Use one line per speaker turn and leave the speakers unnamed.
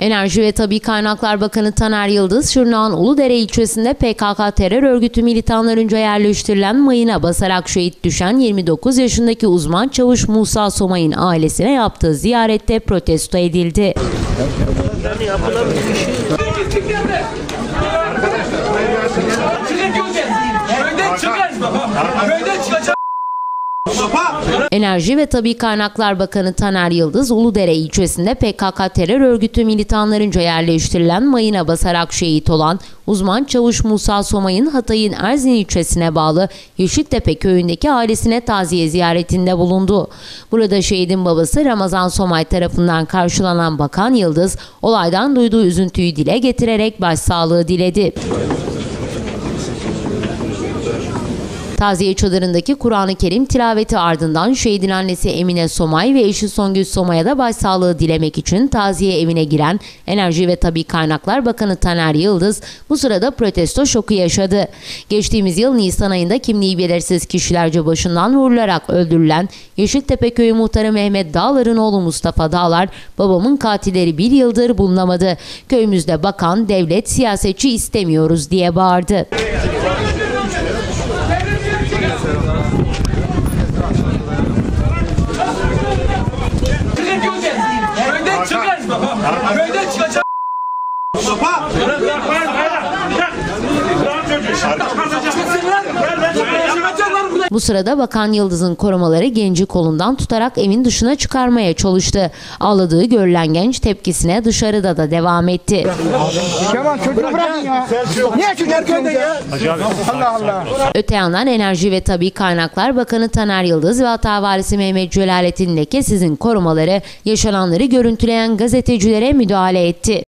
Enerji ve Tabi Kaynaklar Bakanı Taner Yıldız, Şırnak'ın Uludere ilçesinde PKK terör örgütü militanlarınca yerleştirilen mayına basarak şehit düşen 29 yaşındaki uzman çavuş Musa Somay'ın ailesine yaptığı ziyarette protesto edildi. Enerji ve Tabi Kaynaklar Bakanı Taner Yıldız, Uludere ilçesinde PKK terör örgütü militanlarınca yerleştirilen mayına basarak şehit olan uzman çavuş Musa Somay'ın Hatay'ın Erzin ilçesine bağlı Yeşiltepe köyündeki ailesine taziye ziyaretinde bulundu. Burada şehidin babası Ramazan Somay tarafından karşılanan Bakan Yıldız, olaydan duyduğu üzüntüyü dile getirerek başsağlığı diledi. Taziye çadırındaki Kur'an-ı Kerim tilaveti ardından şehidin annesi Emine Somay ve eşi Songül Somay'a da başsağlığı dilemek için taziye evine giren Enerji ve Tabi Kaynaklar Bakanı Taner Yıldız bu sırada protesto şoku yaşadı. Geçtiğimiz yıl Nisan ayında kimliği belirsiz kişilerce başından vurularak öldürülen Yeşiltepe Köyü muhtarı Mehmet Dağlar'ın oğlu Mustafa Dağlar, babamın katilleri bir yıldır bulunamadı. Köyümüzde bakan, devlet, siyasetçi istemiyoruz diye bağırdı.
Lan. Burada.
Bu sırada Bakan Yıldız'ın korumaları genci kolundan tutarak evin dışına çıkarmaya çalıştı. Ağladığı görülen genç tepkisine dışarıda da devam etti.
Kemal çocuğu bırakın ya. Niye çocuk köyde ya? Allah Allah.
Öte yandan Enerji ve Tabi Kaynaklar Bakanı Taner Yıldız ve Hata Valisi Mehmet Celalettin Lekesiz'in korumaları yaşananları görüntüleyen gazetecilere müdahale etti.